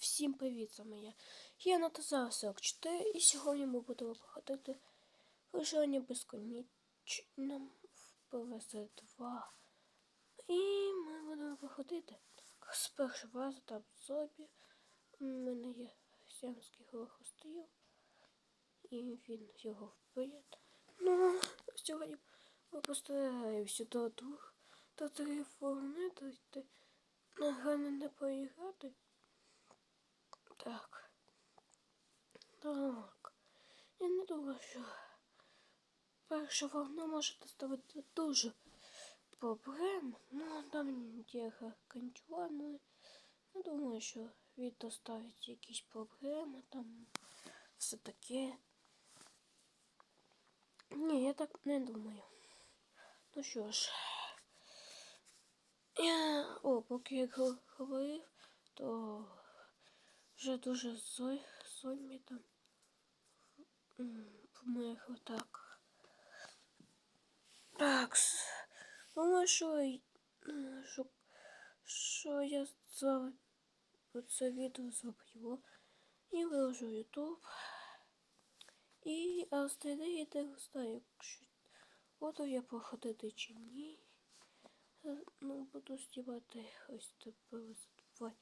Всім привіт, з вами я. Я Натазар 44 і сьогодні ми будемо проходити виживання безконечно в ПВС 2. І ми будемо проходити спершу разу там зомбі. У мене є сямський горохостил. І він його вбив. Ну, сьогодні ми постараємося до двох до три форми дойти. Нагально не поіграти. Так. Так. Я не думаю, що перша волна може доставити дуже проблем. Ну, там є гаркантюа, ну я думаю, що він доставить якісь проблеми там все таке. Ні, я так не думаю. Ну що ж. Я... О, поки я говорив, то вже дуже зой, зомбі там м, померло так. Думаю, що, що, що я за це відео зроблю і виложу в YouTube. І остальне я не знаю, якщо буду я походити чи ні. Е, Ну, буду знімати ось тепер два.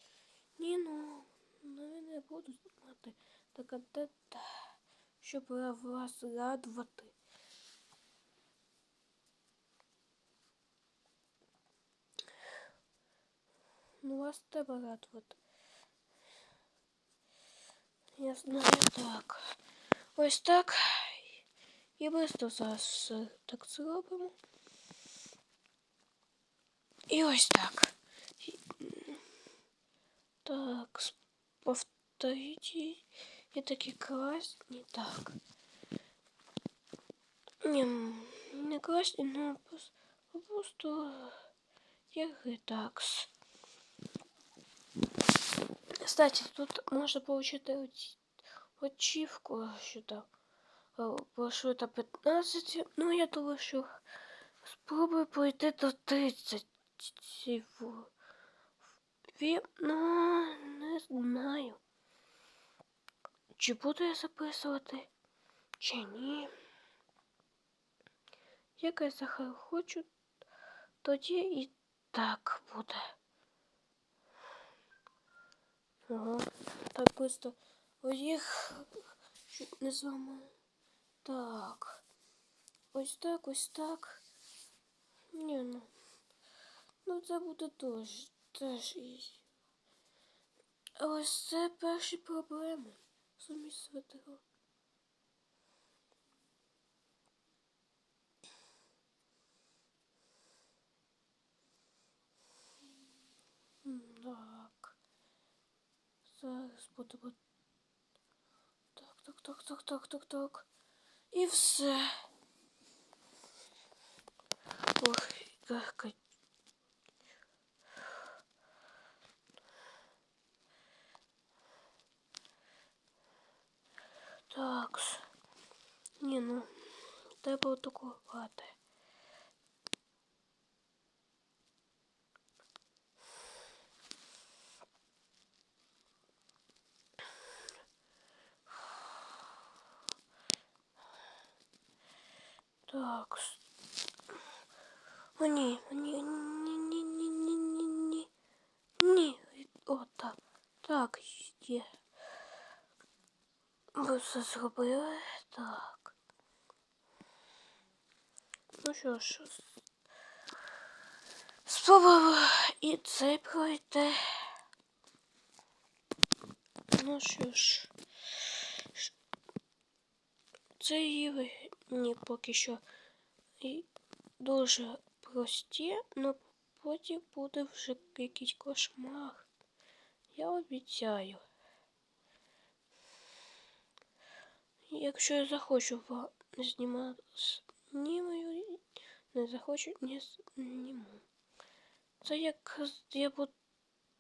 Ні, ну, ну не буду знімати та контент, щоб вас радувати. Ну, вас треба радувати. Я знаю так. Ось так. І просто зараз все так зробимо. І ось так. І- Так, с- повторите. я таки такие классные. Так. Не, не классные, но просто... я такс. Кстати, тут можно получить ачивку сюда. Э, прошу это 15. Ну, я думаю, что спробую пройти до 30 всего. Ну, не знаю. Чи буду я записувати, чи ні. Як я захочу, тоді і так буде. Ага, так просто їх чуть не зламаю. Так. Ось так, ось так. Ні, ну. Ну це буде теж. Теж і. Ось це перші проблеми. Сумісвятого. М, Так. Зараз будемо. Так, так, так, так, так, так, так. І все. Ох, гаркать. треба атакувати. Так. О, ні, ні, ні, ні, ні, ні, ні, ні. Ні. О, так. Так, є. Ви все зробили. Так. Ну що ж. Спробуємо і це пройти. Ну що ж. Це ігри ні поки що і дуже прості, але потім буде вже якийсь кошмар. Я обіцяю. Якщо я захочу ва- знімати знімаю, не захочу, не зніму. Це як я буду.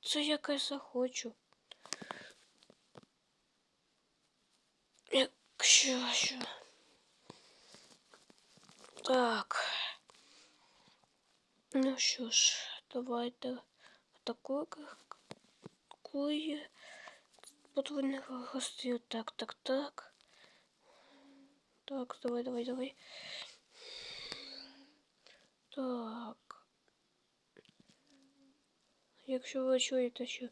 Це як я захочу. Якщо що. Так. Ну що ж, давайте атакуємо. подвійних гостей. Так, так, так. Так, давай, давай, давай. Так. Якщо ви чуєте, що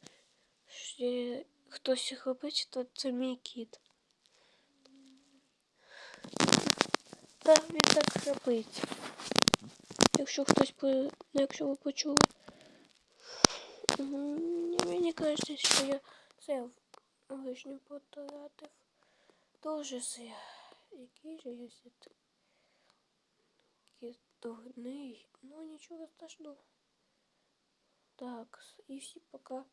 хтось храпить, то це мій кіт. Так, він так храпить. Якщо хтось по... ну, якщо ви почули. Мені кажеться, що я це вишню потратив. Дуже зря. Який же я сід. Дурний. Ну нічого страшного. Так, і всі пока.